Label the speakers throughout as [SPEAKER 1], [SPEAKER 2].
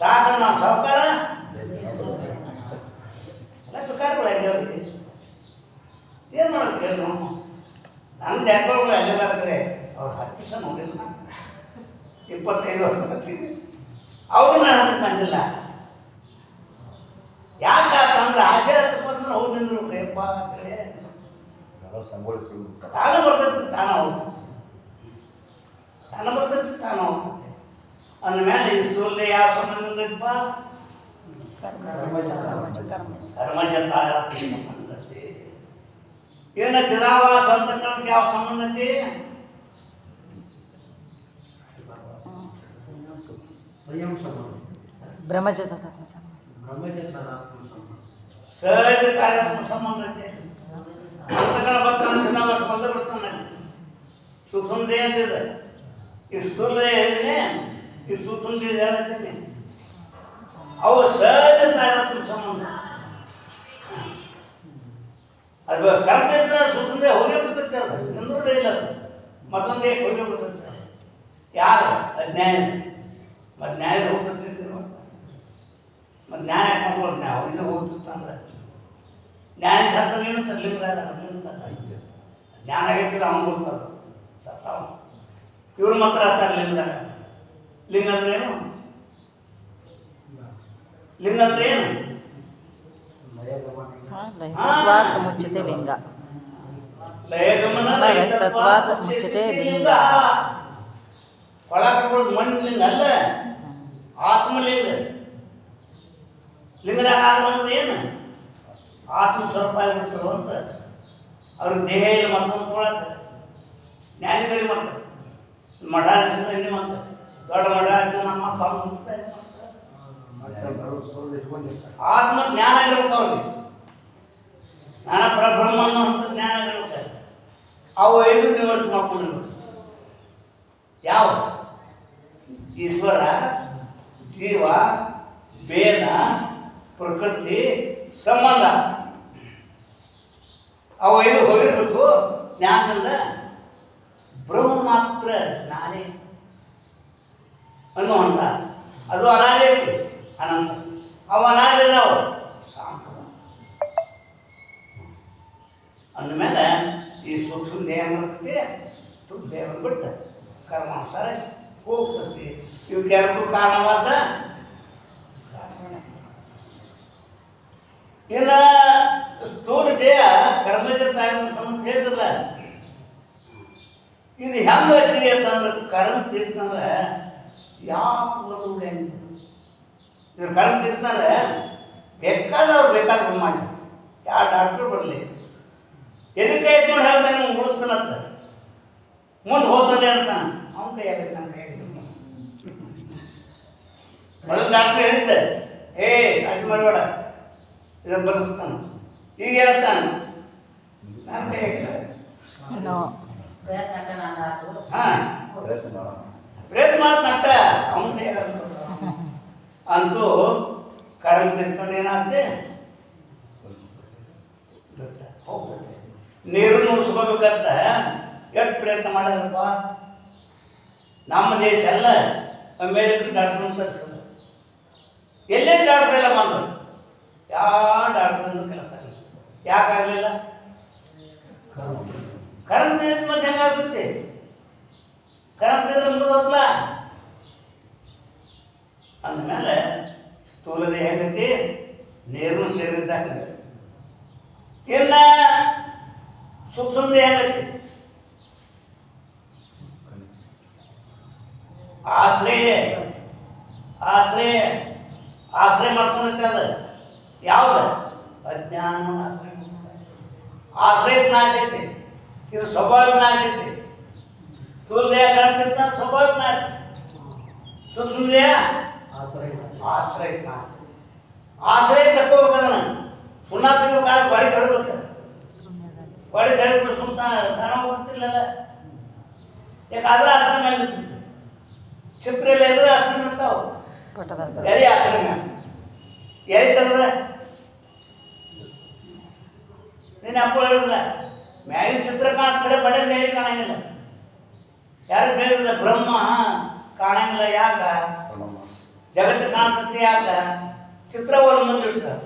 [SPEAKER 1] ಸಾಕ ನಾವು ಸಾವುಕಾರ. ಎಲ್ಲ ಬೇಕಾರ್ಗಳು ಆಗ್ಯಾವ್ರಿ ಏನು ಮಾಡ್ಬೇಕು ಹೇಳಿ ನಾವು? ನಮ್ಮ ಜಾಗಗಳು ಅಲ್ಲೆಲ್ಲ ಅಂದರೆ ಅವ್ರು ಹತ್ತು ದಿವಸ ನೋಡಿಲ್ಲ ನಾನು. ಇಪ್ಪತ್ತೈದು ವರ್ಷ ಬರ್ತೀನಿ. ಅವರು ನನ್ನ ಅದಕ್ಕೆ ಬಂದಿಲ್ಲ. ಯಾಕಂದ್ರೆ ಆಚಾರ ಬಂದ್ರೆ ಅವ್ರು ನಿಂದ್ರು. ಬೇಪ ಅಂತೇಳಿ ತಾನ ಬರ್ತೈತಿ ತಾನ. ಹೋಗ್ತದೆ ತಾನು ಬರ್ತೈತಿ ತಾನು. ಹೋಗ್ತದೆ ಅಂದ ಮೇಲೆ ಈ ಸ್ಥೂಲದ ಯಾವ ಸಂಬಂಧ ಇಲ್ಲಪ್ಪ ಕರ್ಮಜತ ಸಂಬಂಧ ಐತಿ ಏನ ಚಿದಾವಾಸ ಅಂತ ಕಣಕ್ಕೆ ಯಾವ ಸಂಬಂಧ ಐತಿ
[SPEAKER 2] ಸ್ವಯಂ ಸಂಬಂಧ
[SPEAKER 3] ಬ್ರಹ್ಮಜತ ತತ್ವ ಸಂಬಂಧ
[SPEAKER 2] ಬ್ರಹ್ಮಚರ್ಯಾತ್ಮ ಸಂಬಂಧ
[SPEAKER 1] ಸಹಜ ಕಾರ್ಯಾತ್ಮ ಸಂಬಂಧ ಐತಿ ಅಂತ ಕಣ ಬರ್ತಾನೆ ಚಿದಾವಾಸ ಬಂದ ಬಿಡ್ತಾನೆ ಸುಸುಂದೆ ಅಂತಿದೆ ಈ ಸ್ಥೂಲ ಹೇಳಿದೆ ಈ ಸುಸುಂದೆ ಹೇಳ್ತೀನಿ ಅವು ಸಹಜ ಕಾರ್ಯಾತ್ಮ ಸಂಬಂಧ. ಅದು ಕರೆಕ್ಟ್ ಸುಮ್ಮನೆ ಹೋಗೇ ಬಿಡ್ತೈತೆ ಅದು. ನಿಂದ್ರೆ ಇಲ್ಲ ಮತ್ತೊಂದೇ ಹೋಗೇ ಬಿಡ್ತೈತೆ ಯಾರು? ಅಜ್ಞಾನ. ಮತ್ತು ನ್ಯಾಯ ಹೋಗ್ತೈತೆ ಮತ್ತು ನ್ಯಾಯ ಹಾಕೊಂಡು ನ್ಯಾಯ. ಇದು ಹೋಗ್ತಿತ್ತಂದ್ರೆ ನ್ಯಾಯ ಶಾಸ್ತ್ರ ಏನು ತರಲಿಲ್ಲ ಜ್ಞಾನ ಆಗೈತಿಲ್ಲ, ಅವ್ನು ಕೊಡ್ತಾರೆ ಸತ್ತಾವ ಇವ್ರು ಮಾತ್ರ ಹತ್ತಾರ ಲಿಂಗ ಲಿಂಗ ಅಂದ್ರೆ ಏನು ಲಿಂಗ ಅಂದ್ರೆ ಏನು
[SPEAKER 3] ಮುಚ್ಚತೆ ಲಿಂಗ ಲಯತತ್ವಾತ್ ಮುಚ್ಚತೆ ಲಿಂಗ.
[SPEAKER 1] ಒಳ ಕಟ್ಕೊಳ್ಳೋದು ಮಣ್ಣಿಲಿಂಗ ಅಲ್ಲ ಆತ್ಮಲಿಂಗ. ಲಿಂಗದಾಗ ಆದ್ರೆ ಏನು? ಆತ್ಮ ಸ್ವರೂಪ ಆಗಿಬಿಡ್ತಾರೋ ಅಂತ. ಅವ್ರ ದೇಹ ಇಲ್ಲ ಮತ್ತೊಂದು ತೊಳಕ. ಜ್ಞಾನಿಗಳಿಗೆ ಮತ್ತೆ. ಮಠ ಹೆಸರಲ್ಲಿ ಮತ್ತೆ. ದೊಡ್ಡ ಮಠ ಆಯ್ತು, ನಮ್ಮ ಅಪ್ಪ ಮತ್ತೆ. ಆತ್ಮ ಜ್ಞಾನ ಇರ್ಬೇಕು ಅವ್ರಿಗೆ. ಜ್ಞಾನ ಪರಬ್ರಹ್ಮ ಅನ್ನೋ ಜ್ಞಾನ ಇರ್ಬೇಕು ಅವು ಐದು ನಿವೃತ್ತಿ ಮಾಡ್ಕೊಂಡು ಯಾವ? ಈಶ್ವರ, ಜೀವ ಬೇನ ಪ್ರಕೃತಿ, ಸಂಬಂಧ. ಅವು ಐದು ಹೋಗಿರ್ಬೇಕು. ಜ್ಞಾನದಿಂದ ಬ್ರಹ್ಮ ಮಾತ್ರ ನಾನೇ. ಅನ್ನುವಂಥ ಅದು ಅನಾದಿ ಅನಂತ. ಅವ ಅನಾದಿ ನಾವು ಶಾಂತ. ಅಂದಮೇಲೆ ಈ ಸೂಕ್ಷ್ಮ ದೇಹ ಮಾಡ್ತೈತಿ ಸ್ಥೂಲ ದೇಹ ಬಿಟ್ಟು. ಕರ್ಮಾನುಸಾರ ಹೋಗ್ತೈತಿ ಇವಕ್ಕೆ ಎರಡಕ್ಕೂ ಕಾರಣವಾದ ಇನ್ನ ಸ್ಥೂಲ ದೇಹ ಕರ್ಮಜ ತಾಯಿ ಸಮ ಹೇಳಿಲ್ಲ ಇದು ಹೆಂಗ ಅಂತಂದ್ರೆ ಕರ್ಮ ತೀರ್ತಂದ್ರೆ ಯಾಕೆ ಇದ್ರ ಇದ್ರ ಕರ್ಮ ತೀರ್ತಂದ್ರೆ ಬೇಕಾದವ್ರು ಬೇಕಾದ್ರೆ ಮಾಡಿ ಯಾವ ಡಾಕ್ಟ್ರು ಬರಲಿ? ಎದಕ್ಕೆ ಇಟ್ಕೊಂಡು ಹೇಳ್ತಾನೆ ನೀವು ಉಳಿಸ್ತಾನಂತ ಮುಂದೆ ಹೋಗ್ತಾನೆ ಅಂತಾನೆ ಅವನ ಕೈ ನನ್ನ ಕೈಯಾಗ ಮೊದಲು ಡಾಕ್ಟ್ರು ಹೇಳಿದ್ದೆ. ಏ ಅಡ್ಡು ಮಾಡಬೇಡ. ಇದನ್ನು ಬದಲಿಸ್ತಾನೆ. ಈಗ ಹೇಳ್ತಾನೆ. ನನ್ನ
[SPEAKER 3] ಕೈ
[SPEAKER 1] ಹಾಂ.
[SPEAKER 4] ಪ್ರಯತ್ನ
[SPEAKER 1] ಅವನ ಕೈಯಾಗ ಅಂತೂ ಕರೆಂಟ್ ತಿಂತಾನೆ ಏನಾಗ್ತೆ? ನೀರು ಉಳಿಸ್ಕೋಬೇಕಂತ ಎಷ್ಟು ಪ್ರಯತ್ನ ಮಾಡ್ಯಾರಪ್ಪ? ನಮ್ಮ ದೇಶ ಎಲ್ಲ ಅಮೇರಿಕನ್ ಡಾಕ್ಟರ್ ತರಿಸಿದ್ರು ಎಲ್ಲೇ ಡಾಕ್ಟರ್ ಎಲ್ಲ ಬಂದರು? ಯಾವ ಡಾಕ್ಟರ್ ಕೆಲಸ ಯಾಕಾಗಲಿಲ್ಲ ಕರೆಂಟ್ ಮತ್ತೆ ಹೆಂಗಾಗುತ್ತೆ? ಕರ್ಮ ತಿಳಿದ ಮುಗಿದೋಗ್ಲ ಅಂದಮೇಲೆ ಸ್ಥೂಲ ದೇಹ ಹೆಂಗೈತಿ ನೀರು ಸೇರಿದ್ದಾಗ ಇನ್ನ ಸೂಕ್ಷ್ಮ ದೇಹ ಹೆಂಗೈತಿ ಆಶ್ರಯ ಆಶ್ರಯ ಆಶ್ರಯ ಮಾಡ್ಕೊಂಡೈತೆ ಅದು. ಯಾವ್ದು? ಅಜ್ಞಾನ ಆಶ್ರಯ. ಆಶ್ರಯ ಆಗೈತಿ. ಇದು ಸ್ವಭಾವನ ನಾಶ ಕಾಣ್ತಿರ್ತ ಸ್ವಭಾವ ನಾಶ ಸೂಕ್ಷ್ಮ ದೇಹ
[SPEAKER 2] ಆಶ್ರಯ
[SPEAKER 1] ಆಶ್ರಯ ನಾಶ ಆಶ್ರಯ ತಕ್ಕೋಬೇಕದನ್ನ ಸುಣ್ಣ ತೆಗಿಬೇಕಾದ್ರೆ ಬಾಡಿ ಕಡ್ಬೇಕು ಬಾಡಿ ಕಡಿಬಿಟ್ಟು ಸುಮ್ತ ತಾನ ಹೋಗ್ತಿರ್ಲಿಲ್ಲ. ಯಾಕಾದ್ರೆ ಆಶ್ರಮ ಮೇಲೆ ನಿಂತಿತ್ತು ಚಿತ್ರ ಇಲ್ಲ ಎದುರು ಆಶ್ರಮ
[SPEAKER 3] ಪಟದಾಸ
[SPEAKER 1] ಎಲ್ಲಿ ಆಶ್ರಮ? ಎಲ್ಲಿ ತಂದ್ರೆ? ನೀನು ಅಪ್ಪ ಹೇಳಿಲ್ಲ ಮ್ಯಾಗಿನ ಚಿತ್ರ ಕಾಣ್ತಾರೆ ಬಡ ಮೇಲೆ ಕಾಣಂಗಿಲ್ಲ. ಯಾರು ಹೇಳಿದ್ರೆ ಬ್ರಹ್ಮ ಕಾಣಂಗಿಲ್ಲ, ಯಾಕ? ಜಗತ್ತು ಕಾಣ್ತತಿ, ಯಾಕ? ಚಿತ್ರ ಒಂದು ಮುಂದಿಡ್ತಾರೆ.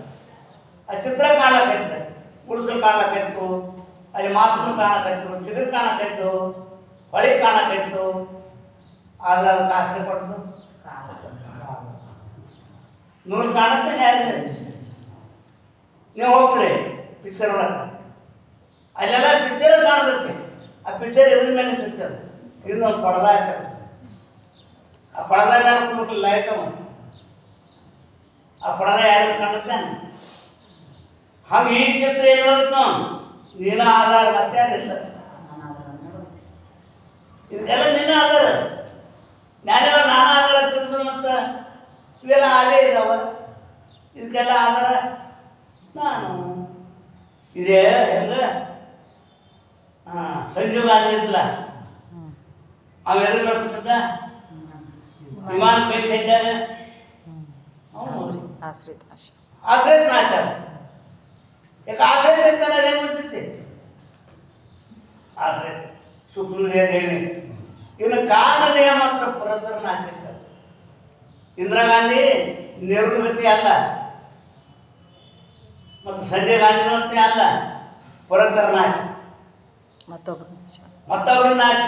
[SPEAKER 1] ಆ ಚಿತ್ರ ಕಾಣಕೈತೆ, ಗುಡಿಸಲು ಕಾಣಕೈತು, ಅಲ್ಲಿ ಮಾತನ್ನು ಕಾಣಕೈತು, ಚಿಗುರು ಕಾಣಕೈತು, ಹೊಳೆ ಕಾಣಕೈತು, ಆದ್ರೆ ಅದಕ್ಕೆ ಆಶ್ರಯ ಪಡ್ತು ನೂರು ಕಾಣುತ್ತೆ ಯಾರು ನೀವು ಹೋಗ್ತೀರಿ ಪಿಕ್ಚರ್ ಒಳಗೆ. ಅಲ್ಲೆಲ್ಲ ಪಿಕ್ಚರ್ ಕಾಣತೈತಿ ಆ ಪಿಕ್ಚರ್ ಎದ್ರ ಮೇಲೆ ಪಿಕ್ಚರ್ ಇನ್ನೊಂದು ಪಡದ ಇರ್ತದೆ ಆ ಪಡದ ಯಾರು ಲೈಟ್ ಅವ. ಆ ಪಡದ ಯಾರು ಕಾಣುತ್ತೆ? ಹಂಗೆ ಈ ಚಿತ್ರ ಹೇಳೋದು ನಾವು ನೀನ ಆಧಾರ ಮತ್ತೆ ಯಾರಿಲ್ಲ ಇದಕ್ಕೆಲ್ಲ ನಿನ್ನ ಆಧಾರ ಜ್ಞಾನಿಗಳ ನಾನಾ ಆಧಾರ ತಿಳ್ದು ಮತ್ತು ಇವೆಲ್ಲ ಹಾಗೆ ಇದಾವ ಇದಕ್ಕೆಲ್ಲ ಆಧಾರ ನಾನು ಇದೇ ಹೆಂಗ ಹಾಂ ಸಂಜೀವ್ ಗಾಂಧಿ ಇದ್ಲ
[SPEAKER 3] ಹ್ಞೂ
[SPEAKER 1] ಎದುರು ಬರ್ತಿದ್ದ ವಿಮಾನ ಬೇಕಿದ್ದಾಗ
[SPEAKER 3] ಹ್ಞೂ ಆಶ್ರಿತ ಆಶ್ರಿತ ಆಶ್ರಿತ.
[SPEAKER 1] ಆಶ್ರಯ ನಾಶ ಯಾಕೆ ಆಶ್ರಯ ಇರ್ತಾನೆ ಅದೇನು ಮಾಡ್ತೈತಿ ಆಶ್ರಯ ಸುಖರು ಹೇಳಿ? ಇವನು ಕಾರಣನೆಯ ಮಾತ್ರ ಪುರಂದರ ನಾಶ ಇಂದಿರಾ ಗಾಂಧಿ ನಿರ್ಗತಿ ಅಲ್ಲ. ಮತ್ತು ಸಂಜಯ್ ಗಾಂಧಿನಂತೆ ಅಲ್ಲ. ಪುರಂದರ ನಾಶ
[SPEAKER 3] ಮತ್ತೊಬ್ಬರು ನಾಶ
[SPEAKER 1] ಮತ್ತೊಬ್ಬರು ನಾಶ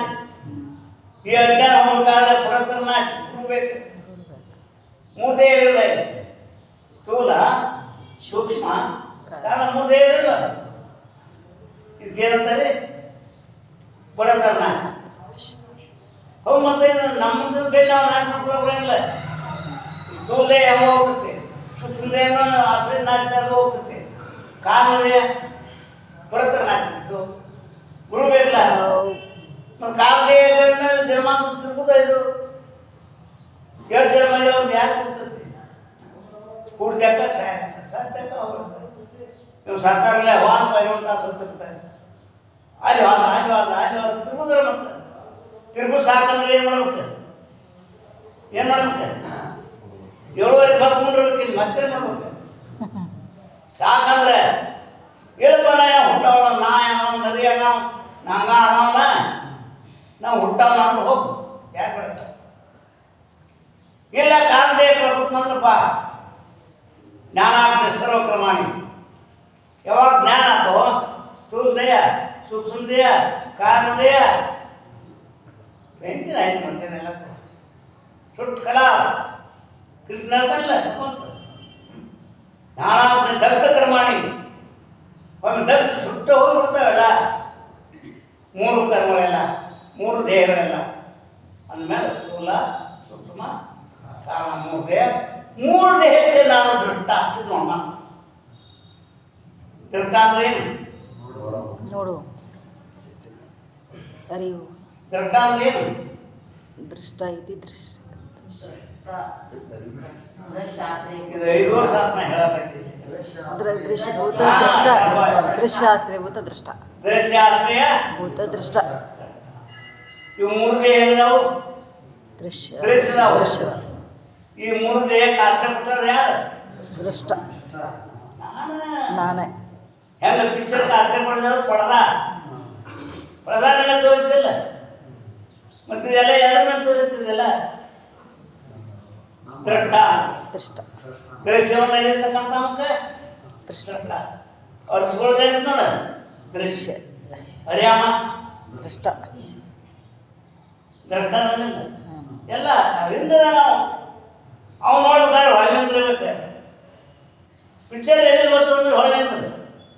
[SPEAKER 1] ಈ ಅಜ್ಞಾನ ಹೋಗಬೇಕಾದ್ರೆ ಕಾಲ ನಾಶ ಕೊಡ್ಬೇಕು ಮೂರ್ತಿ ಇದು. ಸ್ಥೂಲ, ಸೂಕ್ಷ್ಮ, ಕಾಲ ಮೂರ್ತಿ ಹೇಳಿಲ್ಲ. ಇದಕ್ಕೇನಂತಾರೆ ಬಡತನ ಹೌದು, ಮತ್ತೆ ನಮ್ಮದು ಬೆಲೆ ನಾವು ನಾಶ ಮಾಡ್ಕೊಳ್ಳೋಲ್ಲ ಸ್ಥೂಲೇ ಯಾವ ಹೋಗುತ್ತೆ? ಸೂಕ್ಷ್ಮದೇನು ಆಶ್ರಯ ನಾಶ ಹೋಗುತ್ತೆ. ಕಾಲದೇ ಬಡತನ ನಾಶ ಗುರು ಬೇಕಲ್ಲ ಕಾಲದೇ ಜನ್ಮ ತಿರುಗುದ ಇದು. ಎರಡು ಜನ್ಮ ಅವ್ರು ಯಾರು ಕೂರ್ತೈತಿ ಕೂಡ್ಯಾಕ ಸಾಯ್ತಾಕ ನೀವು ವಾದ ಬೈವಂತ ಸತ್ತಿರ್ತಾರೆ ಅಲ್ಲಿ ವಾದ ಅಲ್ಲಿ ವಾದ ಅಲ್ಲಿ ವಾದ. ತಿರುಗುದ್ರ ಮತ್ತೆ. ತಿರುಗು ಸಾಕಂದ್ರೆ ಏನು ಮಾಡ್ಬೇಕು? ಏನು ಮಾಡ್ಬೇಕು? ಏಳುವರೆ ಬದುಕೊಂಡಿರ್ಬೇಕು ಮತ್ತೆ ಮಾಡ್ಬೇಕು? ಸಾಕಂದ್ರೆ ಏನಪ್ಪ ನಾ ಹುಟ್ಟವನ ನಾ ಯಾವ ನರಿ ಅಗಾವ ನಂಗ ಅಗಾವನ ನಾವು ಹುಟ್ಟವನ ಅಂದ್ರೆ ಹೋಗು ಯಾಕೆ ಬೇಡ ಇಲ್ಲ ಕಾಲದೇ ಪ್ರಭುತ್ವಂದ್ರಪ್ಪ ಜ್ಞಾನಾಗ್ನಿ ಸರ್ವಕ್ರಮಾಣಿ ಯಾವಾಗ ಜ್ಞಾನ ಆತೋ ಸ್ಥೂಲ ದೇಹ ಸೂಕ್ಷ್ಮ ದೇಹ ಕಾರಣ ದೇಹ ಬೆಂಕಿ ಆಯ್ತು ಮಾಡ್ತೇನೆಲ್ಲ ಸುಟ್ಟು ಕಳ ಕೃಷ್ಣ ಹೇಳ್ತಾನಲ್ಲ ಜ್ಞಾನಾಗ್ನಿ ದಗ್ಧ ಕ್ರಮಾಣಿ ಒಮ್ಮೆ ದಗ್ಧ ಸುಟ್ಟು ಹೋಗ್ಬಿಡ್ತಾವಲ್ಲ ಮೂರು ಕರ್ಮಗಳೆಲ್ಲ ಮೂರು ದೇಹಗಳೆಲ್ಲ ಅಂದಮೇಲೆ ಸ್ಥೂಲ ಸೂಕ್ಷ್ಮ ಕಾರಣ ಮೂರು ದೇಹ. ಮೂರು ದೇಹಕ್ಕೆ ನಾನು ದೃಷ್ಟ. ಇದು ನಮ್ಮ ದೃಷ್ಟ ಅಂದ್ರೆ ಏನು?
[SPEAKER 3] ನೋಡು. ಅರಿವು.
[SPEAKER 1] ದೃಷ್ಟ ಅಂದ್ರೆ ಏನು?
[SPEAKER 3] ದೃಷ್ಟ ಇತಿ ದೃಶ್ಯ
[SPEAKER 1] ಇದು ಐದು ವರ್ಷ ಆತ್ಮ ಹೇಳಕತ್ತೀನಿ
[SPEAKER 3] ದೃ- ದೃಶ್ಯಭೂತ ದೃಷ್ಟ. ದೃಶ್ಯಾಶ್ರಯಭೂತ ದೃಷ್ಟ.
[SPEAKER 1] ದೃಶ್ಯಾಶ್ರಯ?
[SPEAKER 3] ಭೂತ ದೃಷ್ಟ.
[SPEAKER 1] ಇವು ಮೂರು ದೇಹ ಹೇಳಿದವು
[SPEAKER 3] ದೃಶ್ಯ.
[SPEAKER 1] ದೃಶ್ಯದವು.
[SPEAKER 3] ದೃಶ್ಯ.
[SPEAKER 1] ಈ ಮೂರು ದೇಹಕ್ಕೆ ಆಶ್ರಯ ಯಾರು?
[SPEAKER 3] ದೃಷ್ಟ.
[SPEAKER 1] ನಾನು. ಹೆಂಗ ಪಿಕ್ಚರ್ ಪಡೆದವ್ರು ಪಡೆದ? ಪ್ರಧಾನ ತೋರಿಸಿಲ್ಲ ಮತ್ತೆ ಇದೆಲ್ಲ ಯಾರ ಮೇಲೆ ತೋರಿಸ್ತಿದೆಲ್ಲ ದೃಷ್ಟ.
[SPEAKER 3] ದೃಷ್ಟ.
[SPEAKER 1] ದೃಶ್ಯವನ್ನು ಇರ್ತಕ್ಕಂಥ ಮಕ್ಕ
[SPEAKER 3] ದೃಷ್ಟ.
[SPEAKER 1] ಅವ್ರು ನೋಡ?
[SPEAKER 3] ದೃಶ್ಯ.
[SPEAKER 1] ಹರಿಯಾಮ
[SPEAKER 3] ದೃಷ್ಟ. ಹ್ಮ್.
[SPEAKER 1] ಎಲ್ಲ ಅವಿಂದ ನಾವು. ಅವ್ನು ನೋಡ್ಬೇಕಾದ್ರೆ ಹೊಳಿಂದ ಇರುತ್ತೆ. ಪಿಕ್ಚರ್ ಎಲ್ಲಿ ಗೊತ್ತು ಅಂದ್ರೆ ಹೊಳಿಂದ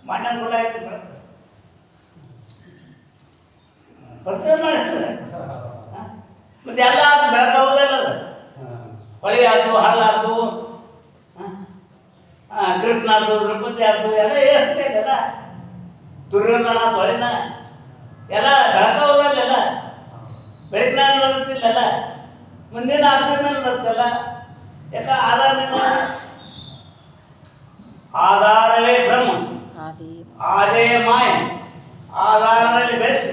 [SPEAKER 1] ಮಣ್ಣ ಕೂಡ ಆಯ್ತು ಬರ್ತದೆ. ಮತ್ತೆ ಎಲ್ಲ ಅದು ಬೆಳಕಾಗೋದಲ್ಲ ಅದು. ಹೊಳಿ ಆಯ್ತು ಹಳ್ಳ ಆಯ್ತು ಕೃಷ್ಣ ಆಯ್ತು ದ್ರೌಪದಿ ಆಯ್ತು ಎಲ್ಲ ಏನಿಲ್ಲ ದುರ್ಯೋಧನ ಹೊಳಿನ ಎಲ್ಲ ಬೆಳಕಾಗೋದಲ್ಲ ಎಲ್ಲ ಬೆಳಕಿನ ಬರುತ್ತಿಲ್ಲಲ್ಲ? ಮುಂದಿನ ಆಶ್ರಮ ಬರ್ತಲ್ಲ ಯಾಕ ಆಧಾರ ನೀನು ಆಧಾರವೇ ಬ್ರಹ್ಮ.
[SPEAKER 3] ಆದಿ
[SPEAKER 1] ಮಾಯ. ಆಧಾರದಲ್ಲಿ ಬೆಳೆಸಿ.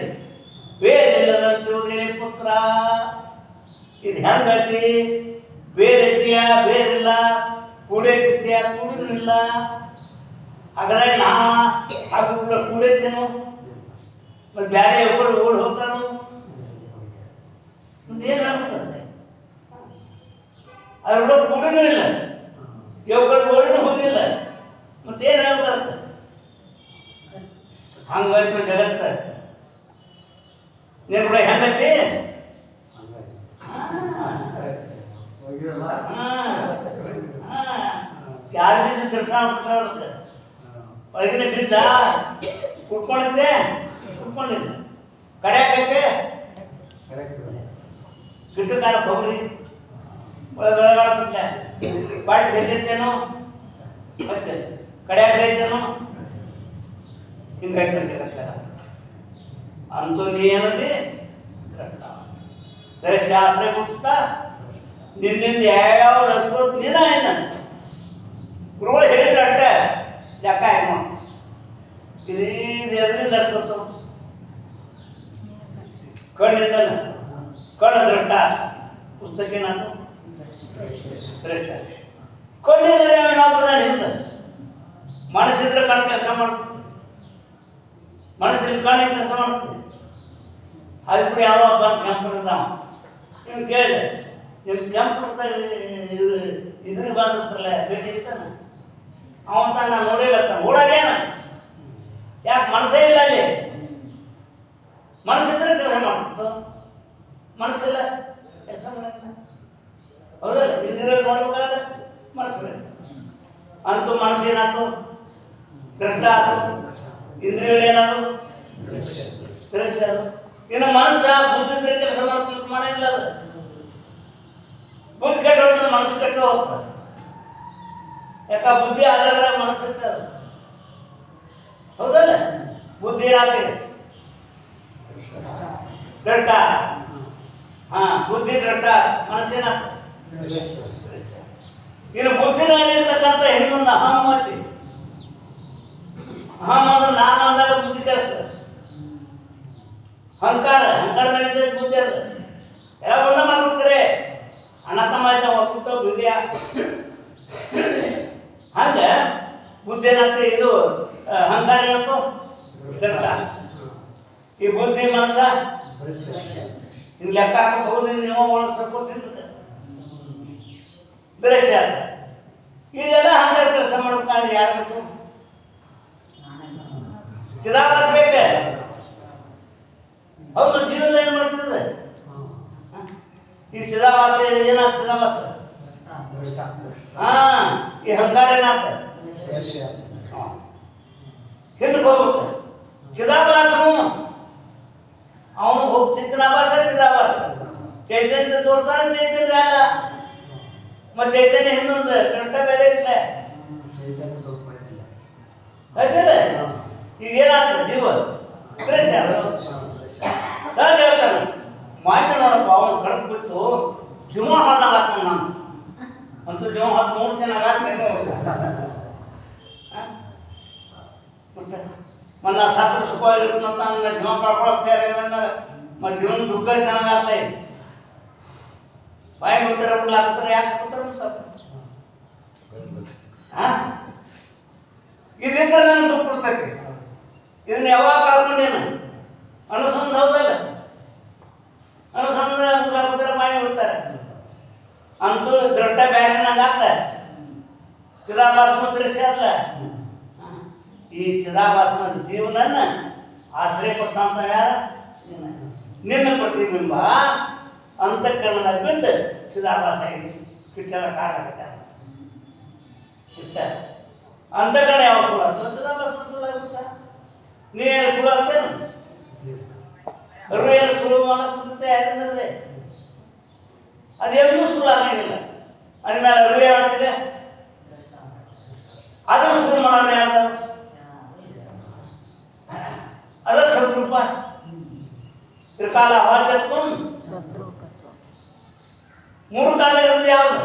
[SPEAKER 1] ಬೇರಿಲ್ಲದಂತೂ ನಿನ್ನ ಪುತ್ರ. ಇದು ಹೆಂಗತಿ ಬೇರೆ ರೀತಿಯ ಬೇರಿಲ್ಲ. ಕೂಡೆ ರೀತಿಯ ಕೂಡಿನಿಲ್ಲ ಹಾಗಾದ್ರೆ ನಾ ಹಾಗೂ ಕೂಡ ಕೂಡೈತೇನು ಮತ್ತೆ ಬೇರೆ ಒಬ್ಬರು ಓಡಿ ಹೋಗ್ತಾನು ಏನಾಗ್ತದೆ? ಅದ್ರೊಳಗೆ ಗುಡಿನೂ ಇಲ್ಲ. ಓಡಿನೂ ಹೋಗಿಲ್ಲ. ಮತ್ತೆ ಏನು ಹೇಳ್ಬೇಕು ಹಂಗಾಯ್ತು ಜಗತ್ತ ಕೂಡ ಹೆಂಗೈತಿ? ಯಾರು ಬೀಜ ತಿರ್ಕೊಂಡು ಒಳಗಿನ ಬೀಜ? ಕುಟ್ಕೊಂಡಿದ್ದೆ ಕುಟ್ಕೊಂಡಿದ್ದೆ ಕಡ್ಯಾಕೈತೆ. ಗಿಟ್ಟು ಕಾಲ ಹೋಗ್ರಿ ಒಳಗಡೆ ಬಾಟ್ ಬೆಸೈತೇನೋ ಮತ್ತೆ ಕಡ್ಯಾಕ ಐತೇನೋ ಹಿಂಗಾಯ್ತು ಜಗತ್ತ ಅಂತೂ ನೀ ಏನದಿ ಬರೀ ಶಾಸ್ತ್ರ ಕೊಟ್ಟ ನಿನ್ನಿಂದ ಯಾವ್ಯಾವ ನಡ್ಸ್ಕೊತ್ ನೀನ ಏನ ಗುರುಗಳು ಹೇಳಿದ ಅಟ್ಟ ಲೆಕ್ಕ ಏನು ಇದು ಎದ್ರಿಂದ ನಡ್ಕೊತ ಕಣ್ಣಿಂದಲ್ಲ ಕಣ್ಣ ದೊಡ್ಡ ಪುಸ್ತಕ ಏನಾಯ್ತು ದೃಶ್ಯ ಕಣ್ಣಿದ್ರೆ ನಾವು ಹಿಂದೆ ಮನಸ್ಸಿದ್ರೆ ಕಣ್ಣು ಕೆಲಸ ಮಾಡ್ತೀವಿ ಮನಸ್ಸಿನ ಕಣ್ಣಿನ ಕೆಲಸ ಮಾಡ್ತೀವಿ ಅದಕ್ಕೆ ಯಾವ ಬಂದು ಕೆಂಪು ಇರ್ತಾವ ನೀವು ಕೇಳಿದೆ ನಿಮ್ಮ ಕೆಂಪು ಇದ್ರಿಗೆ ಬಂದಿರ್ತಲ್ಲ ಭೇಟಿ ಇರ್ತಾನ ಅವನ್ ತಾನ ನೋಡಿಲ್ಲ ಓಡಾಗೇನ ಯಾಕೆ ಮನಸ್ಸೇ ಇಲ್ಲ ಅಲ್ಲಿ ಮನಸ್ಸಿದ್ರೆ ಕೆಲಸ ಮಾಡ್ತಿತ್ತು ಮನಸ್ಸಿಲ್ಲ ಹೌದಲ್ಲ ಅಂತೂ ಮನಸ್ಸು ಏನಾಯ್ತು? ದೃಷ್ಟ ಆಯ್ತು. ಇಂದ್ರಿಯಗಳು ಏನಾದ್ರು? ಅದು ಇನ್ನು ಮನಸ್ಸ, ಬುದ್ಧಿ ಇದ್ರೆ ಕೆಲಸ ಮಾಡ್ತಿತ್ತು ಮಾಡಿಲ್ಲ ಅದು. ಬುದ್ಧಿ ಕೆಟ್ಟ ಮನಸ್ಸು ಕೆಟ್ಟ ಯಾಕ ಬುದ್ಧಿ ಆಧಾರದ ಮನಸ್ಸು ಇರ್ತದೆ ಹೌದಲ್ಲ? ಬುದ್ಧಿ ಏನಾಗ್ತದೆ? ದೃಢ ಹಾ, ಬುದ್ಧಿ ದೃಢ ಮನಸ್ಸೇನಾಗ್ತದೆ ಇನ್ನು ಬುದ್ಧಿನಾಗಿರ್ತಕ್ಕಂಥ ಇನ್ನೊಂದು ಅಹಮ್ಮತಿ ಅಹಂ ಅಂದ್ರೆ ನಾನು ಅಂದಾಗ ಬುದ್ಧಿ ಕೆಲಸ. ಅಹಂಕಾರ ಅಹಂಕಾರ ಮೇಲೆ ಬುದ್ಧಿ ಅಲ್ಲ ಎಲ್ಲ ಒಂದ ಮಾಡ್ಬಿಡ್ತಾರೆ. ಅಣ್ಣ ತಮ್ಮ ಆಯ್ತ ಒಕ್ಕೂಟ ಬಿಡಿಯ ಹಂಗ ಬುದ್ಧಿ ಏನಂತ ಇದು ಹಂಕಾರ ಅಹಂಕಾರ ದರ್ಟ ಈ ಬುದ್ಧಿ ಮನಸ್ಸ? ಇನ್ ಲೆಕ್ಕ ಹಾಕಿ ಹೋದ್ರೆ ನೀವು ಒಳಗೆ ಸಕ್ಕೋತೀನಿ ದೃಶ್ಯ ಅಂತ ಇದೆಲ್ಲ ಹಂಗೆ ಕೆಲಸ ಮಾಡ್ಬೇಕಾದ್ರೆ ಯಾರು ಬೇಕು? ಚಿದಾಭಾಸ ಬೇಕೆ? ಹೌದು ಜೀವನ ಏನು ಮಾಡ್ತದೆ ಈ ಚಿದಾಭಾಸ ಏನಾಗ್ತದೆ ಚಿದಾಭಾಸ ಹಾ ಈ ಹಂಗಾರ ಏನಾಗ್ತದೆ ಹಿಂದಕ್ಕೆ ಹೋಗ್ಬೇಕು ಚಿದಾಭಾಸನು ಅವನು ಹೋಗಿ ಚಿತ್ರಾಭಾಸ ಚಿದಾಭಾಸ ಚೈತನ್ಯ ತೋರ್ತಾನೆ ಚೈತನ್ಯ ಅಲ್ಲ ಮತ್ತೆ ಚೈತನ್ಯ ಇನ್ನೊಂದು ಕರೆಕ್ಟ ಬೇರೆ ಇಲ್ಲ ಆಯ್ತಲ್ಲ ಈಗ ಏನಾಗ್ತದೆ ಜೀವ ಕರೆಕ್ಟ್ ಸಹಜ ಹೇಳ್ತಾನೆ ಮಾನ್ಯ ನೋಡಪ್ಪ ಅವನು ಕಳೆದು ಬಿಟ್ಟು ಜೀವ ಹಾದಾಗ ನಾನು ಅಂತೂ ಜೀವ ಹತ್ತು ಮೂರು ಜನ ಆಗ್ತೇನೆ ಮತ್ತೆ ಮನ್ನ ಸಾತ್ರ ಸುಖವಾಗಿರುತ್ತಂತ ನನ್ನ ಜೀವ ಕಳ್ಕೊಳಕ್ತಾರೆ ಮತ್ತೆ ಜೀವನ ದುಃಖ ಚೆನ್ನಾಗಾಗ್ತಾ ಇದೆ ಬಾಯಿ ಬಿಡ್ತಾರೆ ಬಿಡ್ಲ ಹಾಕ್ತಾರೆ, ಯಾಕೆ ಬಿಡ್ತಾರೆ ಬಿಡ್ತಾರೆ ಇದಿದ್ರೆ ನನಗೆ ದುಃಖ ಬಿಡ್ತೈತಿ ಇದನ್ನ ಯಾವಾಗ ಕಳ್ಕೊಂಡೇನು? ಅನುಸಂಧ ಹೌದಲ್ಲ? ಅನುಸಂಧ ಹಾಕ್ತಾರೆ ಬಾಯಿ ಬಿಡ್ತಾರೆ ಅಂತೂ ದೊಡ್ಡ ಬ್ಯಾರಿನಾಗ ಆಗ್ತ ಚಿದಾಭಾಸ ಸೇರಲ್ಲ ಈ ಚಿದಾಭಾಸನ ಜೀವನನ್ನ ಆಶ್ರಯ ಕೊಟ್ಟಂತ ಯಾರ? ನೀನು. ನಿನ್ನ ಪ್ರತಿಬಿಂಬ. ಅಂತಃಕರಣದಾಗ ಬಿಟ್ಟು ಚಿದಾಭಾಸ ಆಗಿದೆ ಕಿಚ್ಚಲ ಕಾಡಾಗತ್ತೆ ಇಷ್ಟ ಅಂತಃಕರಣ ಯಾವ ಸುಳ್ಳು ಆಗ್ತದೆ ಚಿದಾಭಾಸ ಸುಳ್ಳು ಆಗುತ್ತೆ ನೀನು ಸುಳ್ಳು ಆಗ್ತೇನು ಅವರು ಏನು ಸುಳ್ಳು ಮಾಡಕ್ ಕುಂತೈತೆ ಯಾರಿಂದ್ರೆ ಅದೇನೂ ಸುಳ್ಳು ಆಗಂಗಿಲ್ಲ ಅದ್ಮೇಲೆ ಅರಿವು ಏನಾಗ್ತದೆ ಅದನ್ನು ಸುಳ್ಳು ಮಾಡೋಣ ಯಾರು ಅದ ಸದ್ರೂಪ ತ್ರಿಕಾಲ ಅವಾರ್ಯತ್ವಂ
[SPEAKER 3] ಸದ್ರೂಪತ್ವ
[SPEAKER 1] ಮೂರು ಕಾಲ ಇರೋದು ಯಾವುದು?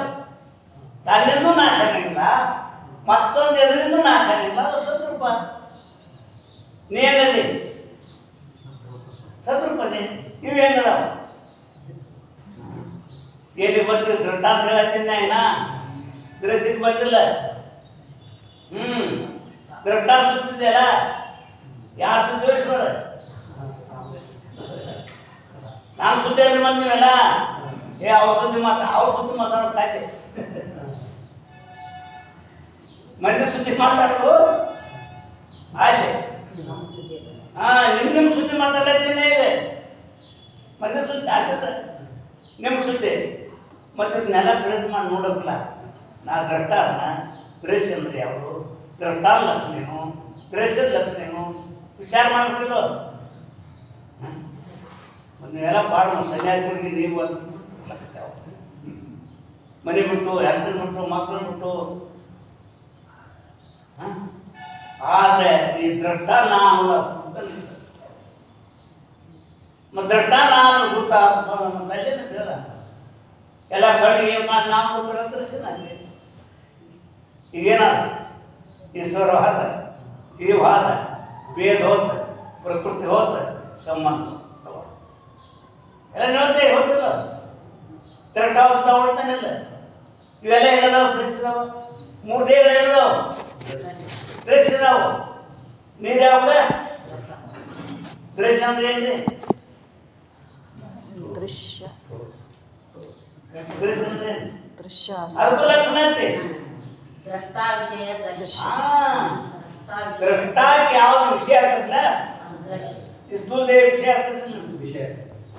[SPEAKER 1] ತನ್ನಿಂದೂ ನಾಶ ಆಗಿಲ್ಲ ಮತ್ತೊಂದು ಎದುರಿಂದ ನಾಶ ಆಗಿಲ್ಲ ಅದು ಸದ್ರೂಪ ನೇಗದಿ ಸದ್ರೂಪದಿ. ಇವು ಹೆಂಗದಾವ? ಎಲ್ಲಿ ಬರ್ತೀವಿ ದೃಢ ಅಂತ ಹೇಳ್ತೀನಿ ಏನ ದೃಶ್ಯಕ್ಕೆ ಬಂದಿಲ್ಲ. ಹ್ಮ್. ದೃಢ ಸುತ್ತಿದೆಯಲ್ಲ ಯಾರು ಸುದ್ದೇಶ್ವರ ನಾನು ಸುದ್ದಿ ಬಂದಿವೆಲ್ಲ ಬಂದಿವಲ್ಲ ಏ ಔಷಧಿ ಮಾತ ಸುದ್ದಿ ಮಾತಾಡೋ ಕಾಯ್ದೆ ಮನೆ ಸುದ್ದಿ ಮಾತಾಡು ಆಯ್ತು ಹಾ, ನಿಮ್ ನಿಮ್ ಸುದ್ದಿ ಮಾತಾಡ್ಲತ್ತೇನೆ ಇದೆ ಮನೆ ಸುದ್ದಿ ಆಗ್ತದೆ? ನಿಮ್ಮ ಸುದ್ದಿ. ಮತ್ತೆ ನೆಲ ಬ್ರೇಸ್ ಮಾಡಿ ನೋಡೋದಿಲ್ಲ ನಾ ದ್ರಷ್ಟಾನ ಬ್ರೇಸ್ ಅಂದ್ರೆ ಯಾವುದು? ದ್ರಷ್ಟಾನ ಲಕ್ಷಣೇನು? ಬ್ರೇಸದ ಲಕ್ಷಣೇನು? ವಿಚಾರ ಮಾಡ್ಬಿಟ್ಟಿಲ್ಲ ಒಂದು ನೀವೆಲ್ಲ ಭಾಳ ಹುಡುಗಿ ನೀವು ಮನೆ ಬಿಟ್ಟು ಹೆಂಡತಿ ಬಿಟ್ಟು, ಮಕ್ಕಳು ಬಿಟ್ಟು. ಆದರೆ ಈ ದೃಢ ನಾನು ದೃಢ ನಾನು ಗೊತ್ತ ಅಲ್ಲೇನ ಹೇಳ ಎಲ್ಲ ಕಣ್ಣಿಗೆ ಮಾಡಿ ನಾವು ಗೊತ್ತಿರತ್ರ ನನಗೆ ಈಗೇನಾದ ಈಶ್ವರ ಹಾದ ಜೀವ ಹಾದ ವೇದ ಹೋತ ಪ್ರಕೃತಿ ಹೋತ ಸಂಬಂಧ ಎಲ್ಲ ನೋಡ್ತೇವೆ ಹೋಗ್ತಿಲ್ಲ ಕರೆಕ್ಟ್ ಹೋಗ್ತಾ ಹೊಡ್ತಾನಿಲ್ಲ ಇವೆಲ್ಲ ಹೇಳದವ ತಿಳಿಸಿದವ ಮೂರು ದೇವ ಹೇಳದವ ತಿಳಿಸಿದವ ನೀರು ಯಾವಾಗ ದೃಶ್ಯ ಅಂದ್ರೆ ಏನ್ರಿ?
[SPEAKER 3] ದೃಶ್ಯ.
[SPEAKER 1] ದೃಶ್ಯ ಅಂದ್ರೆ
[SPEAKER 3] ದೃಶ್ಯ
[SPEAKER 5] ವಿಷಯ
[SPEAKER 3] ದೃಶ್ಯ
[SPEAKER 1] ದ್ರಷ್ಟಾಗಿ ಯಾವ ವಿಷಯ ಆಗ್ತದಲ್ಲ ಸ್ಥೂಲ ವಿಷಯ ಆಗ್ತದಲ್ಲ
[SPEAKER 2] ವಿಷಯ.